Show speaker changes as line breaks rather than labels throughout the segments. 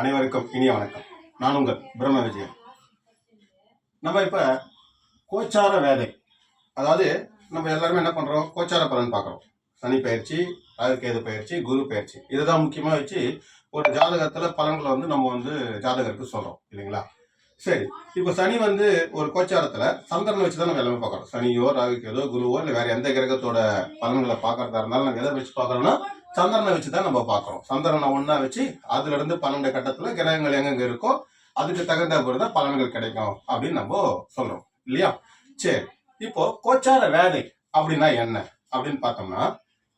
அனைவருக்கும் இனிய வணக்கம். நான் உங்கள் பிரம்ம விஜயன் நம்ம இப்போ கோச்சார வேதை. அதாவது நம்ம எல்லாருமே என்ன பண்ணுறோம் கோச்சார பலன் பார்க்குறோம். சனி பயிற்சி அதுக்கேது பயிற்சி குரு பயிற்சி. இதுதான் முக்கியமாக வச்சு ஒரு ஜாதகத்தில் பலன்களை வந்து நம்ம வந்து ஜாதகருக்கு சொல்கிறோம் இல்லைங்களா? சரி. இப்போ சனி வந்து ஒரு கோச்சாரத்தில் சந்திரனை வச்சு தான் நம்ம எல்லாமே பார்க்குறோம். சனியோ ராகுக்கேதோ குருவோ இல்லை வேறு எந்த கிரகத்தோட பலன்களை பார்க்கறதா இருந்தாலும் நம்ம எதை வச்சு பார்க்குறோம்னா சந்திரனை வச்சு தான் நம்ம பார்க்குறோம். சந்திரனை ஒன்றா வச்சு அதுல இருந்து பன்னெண்டு கட்டத்தில் கிரகங்கள் எங்கெங்கே இருக்கோ அதுக்கு தகுந்த பொறுத்த பலன்கள் கிடைக்கும் அப்படின்னு நம்ம சொல்கிறோம் இல்லையா? சரி. இப்போ கோச்சார வேதை அப்படின்னா என்ன? அப்படின்னு பார்த்தோம்னா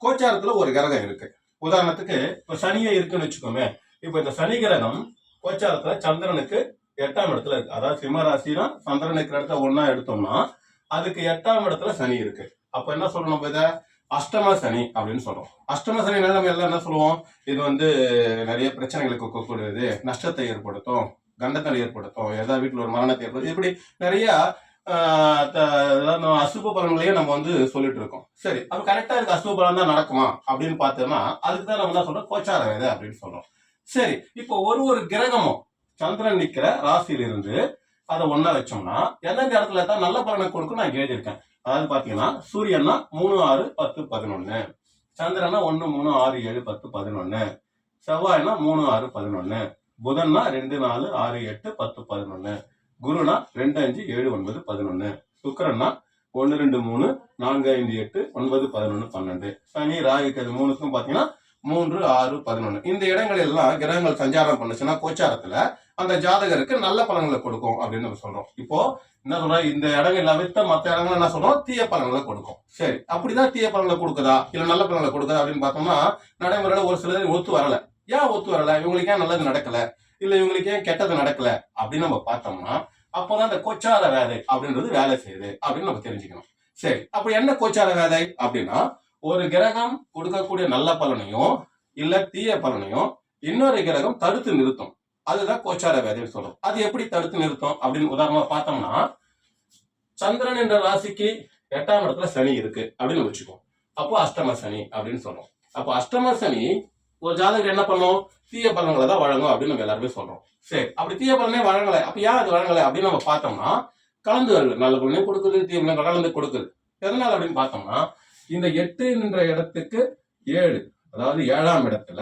கோச்சாரத்தில் ஒரு கிரகம் இருக்கு. உதாரணத்துக்கு இப்போ சனியே இருக்குன்னு வச்சுக்கோமே. இப்போ இந்த சனி கிரகம் கோச்சாரத்தில் சந்திரனுக்கு எட்டாம் இடத்துல இருக்கு. அதாவது சிம்மராசினா சந்திரனுக்கு இடத்த ஒன்னா எடுத்தோம்னா அதுக்கு எட்டாம் இடத்துல சனி இருக்கு. அப்ப என்ன சொல்லணும் நம்ம இதை? அஷ்டம சனி அப்படின்னு சொல்றோம். அஷ்டம சனி நம்ம எல்லாம் என்ன சொல்லுவோம்? இது வந்து நிறைய பிரச்சனைகளுக்கு கொடுக்கக்கூடியது நஷ்டத்தை ஏற்படுத்தும் கண்டத்தை ஏற்படுத்தும் ஏதாவது வீட்டில் ஒரு மரணத்தை ஏற்படுத்தும். இப்படி நிறைய த- அதாவது நம்ம அசுப பலன்களையே நம்ம வந்து சொல்லிட்டு இருக்கோம். சரி அப்ப கரெக்டா இருக்கு அசுப பலன் தான் நடக்குமா? அப்படின்னு பார்த்தோம்னா அதுக்கு தான் நம்ம என்ன சொல்றோம்? கோச்சார வேதை அப்படின்னு சொல்றோம். சரி இப்போ ஒரு ஒரு கிரகமும் சந்திரன் நிக்கிற ராசியிலிருந்து அதை ஒன்னா வச்சோம்னா எந்தெந்த இடத்துல தான் நல்ல பலனை கொடுக்கும் நான் எழுதியிருக்கேன். அதாவது பாத்தீங்கன்னா சூரியன்னா மூணு ஆறு பத்து பதினொன்னு. சந்திரனா ஒன்னு மூணு ஆறு ஏழு பத்து பதினொன்னு. செவ்வாய்னா மூணு ஆறு பதினொன்னு. புதன்னா ரெண்டு நாலு ஆறு எட்டு பத்து பதினொன்னு. குருனா ரெண்டு அஞ்சு ஏழு ஒன்பது பதினொன்னு. சுக்கரன்னா ஒன்னு ரெண்டு மூணு நான்கு ஐந்து எட்டு ஒன்பது பதினொன்னு பன்னெண்டு. சனி ராகு கேது மூணுக்கும் பாத்தீங்கன்னா மூன்று ஆறு பதினொன்னு. இந்த இடங்கள் எல்லாம் கிரகங்கள் சஞ்சாரம் பண்ணுச்சுன்னா கோச்சாரத்துல அந்த ஜாதகருக்கு நல்ல பலன்களை கொடுக்கும் அப்படின்னு நம்ம சொல்றோம். இப்போ என்ன சொல்றோம் இந்த இடங்கள் தவிர்த்த மற்ற இடங்கள் என்ன சொல்றோம்? தீய பலன்களை கொடுக்கும். சரி அப்படிதான் தீய பலன்களை கொடுக்குதா? இல்ல நல்ல பலன்களை கொடுக்குதா? அப்படின்னு பார்த்தோம்னா நடைமுறையில ஒரு சிலர் ஒத்து வரல. ஏன் ஒத்து வரல? இவங்களுக்கு ஏன் நல்லது நடக்கல? இல்ல இவங்களுக்கு ஏன் கெட்டது நடக்கல? அப்படின்னு நம்ம பார்த்தோம்னா அப்போதான் இந்த கொச்சார வேதை அப்படின்றது வேலை செய்யுது அப்படின்னு நம்ம தெரிஞ்சுக்கணும். சரி அப்ப என்ன கோச்சார வேதை அப்படின்னா ஒரு கிரகம் கொடுக்கக்கூடிய நல்ல பலனையும் இல்ல தீய பலனையும் இன்னொரு கிரகம் தடுத்து நிறுத்தும். அதுதான் கோச்சார வேதைன்னு சொல்லும் அது எப்படி தடுத்து நிறுத்தும் அப்படின்னு உதாரணமா பார்த்தோம்னா சந்திரன் என்ற ராசிக்கு எட்டாம் இடத்துல சனி இருக்கு அப்படின்னு வச்சுக்கோம் அப்போ அஷ்டம சனி அப்படின்னு சொல்றோம். அப்போ அஷ்டம சனி ஒரு ஜாதகர் என்ன பண்ணும்? தீய பலன்களை தான் வழங்கும் அப்படின்னு நம்ம எல்லாருமே சொல்றோம். சரி அப்படி தீய பலனே வழங்கலை. அப்ப ஏன் அது வழங்கலை அப்படின்னு நம்ம பார்த்தோம்னா கலந்து வருது நல்ல பலனையும் கொடுக்குது தீய பலன் கலந்து கொடுக்குது. எதனால அப்படின்னு பார்த்தோம்னா இந்த எட்டு என்ற இடத்துக்கு ஏழு அதாவது ஏழாம் இடத்துல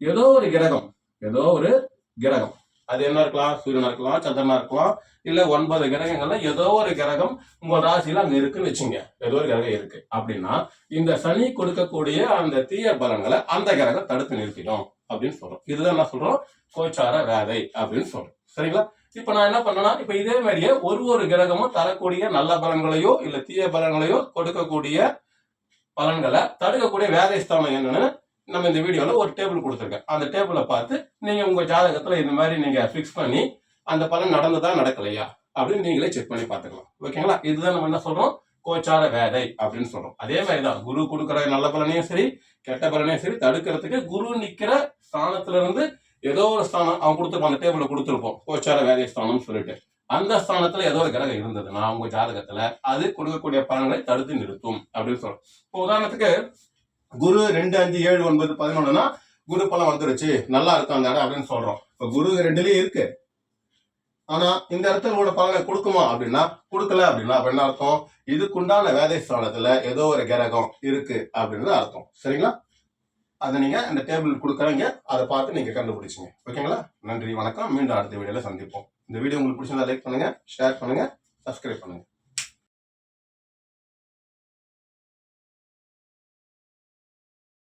ஏதோ ஒரு கிரகம் ஏதோ ஒரு கிரகம். அது என்ன இருக்கலாம்? சூரியனா இருக்கலாம் சந்திரனா இருக்கலாம் இல்ல ஒன்பது கிரகங்கள்ல ஏதோ ஒரு கிரகம் உங்க ராசியில அங்க இருக்குன்னு வச்சுங்க. ஏதோ ஒரு கிரகம் இருக்கு. அப்படின்னா இந்த சனி கொடுக்கக்கூடிய அந்த தீய பலன்களை அந்த கிரகம் தடுத்து நிறுத்திடும் அப்படின்னு சொல்றோம். இதுதான் என்ன சொல்றோம்? கோச்சார வேதை அப்படின்னு சொல்றோம். சரிங்களா? இப்ப நான் என்ன பண்ணேன்னா இப்ப இதே மாதிரியே ஒரு ஒரு கிரகமும் தரக்கூடிய நல்ல பலன்களையோ இல்ல தீய பலன்களையோ கொடுக்கக்கூடிய பலன்களை தடுக்கக்கூடிய வேதை ஸ்தானம் என்னன்னு நம்ம இந்த வீடியோவில் ஒரு டேபிள் கொடுத்துருக்கேன். அந்த டேபிளை பார்த்து நீங்கள் உங்கள் ஜாதகத்தில் இந்த மாதிரி நீங்கள் ஃபிக்ஸ் பண்ணி அந்த பலன் நடந்ததா நடக்கலையா? அப்படின்னு நீங்களே செக் பண்ணி பார்த்துக்கலாம். ஓகேங்களா இதுதான் நம்ம என்ன சொல்கிறோம் கோச்சார வேதை அப்படின்னு சொல்கிறோம் அதே மாதிரி தான் குரு கொடுக்குற நல்ல பலனையும் சரி கெட்ட பலனையும் சரி தடுக்கிறதுக்கு குரு நிற்கிற ஸ்தானத்துல இருந்து ஏதோ ஒரு ஸ்தானம் அவன் கொடுத்துருப்போம் அந்த டேபிளில் கொடுத்துருப்போம். கோச்சார வேதை ஸ்தானம்னு சொல்லிட்டு. அந்த ஸ்தானத்துல ஏதோ ஒரு கிரகம் இருந்ததுன்னா உங்க ஜாதகத்துல அது கொடுக்கக்கூடிய பலன்களை தடுத்து நிறுத்தும் அப்படின்னு சொல்றோம். இப்போ உதாரணத்துக்கு குரு ரெண்டு அஞ்சு ஏழு ஒன்பது பதினொன்னுனா குரு பலம் வந்துருச்சு. நல்லா இருக்கும் அந்த இடம் அப்படின்னு சொல்றோம். இப்ப குரு ரெண்டுலயும் இருக்கு. ஆனா இந்த இடத்துல உள்ள பலனை கொடுக்குமா அப்படின்னா கொடுக்கல அப்படின்னா அப்ப என்ன அர்த்தம்? இதுக்குண்டான வேதை ஸ்தானத்துல ஏதோ ஒரு கிரகம் இருக்கு அப்படின்றது அர்த்தம். சரிங்களா? அதை நீங்க அந்த டேபிள் கொடுக்குறீங்க. அதை பார்த்து நீங்க கண்டுபிடிச்சிங்க. ஓகேங்களா? நன்றி வணக்கம். மீண்டும் அடுத்த வீடியோல சந்திப்போம். இந்த வீடியோ உங்களுக்கு பிடிச்சிருந்தா லைக் பண்ணுங்க ஷேர் பண்ணுங்க சப்ஸ்கிரைப் பண்ணுங்க.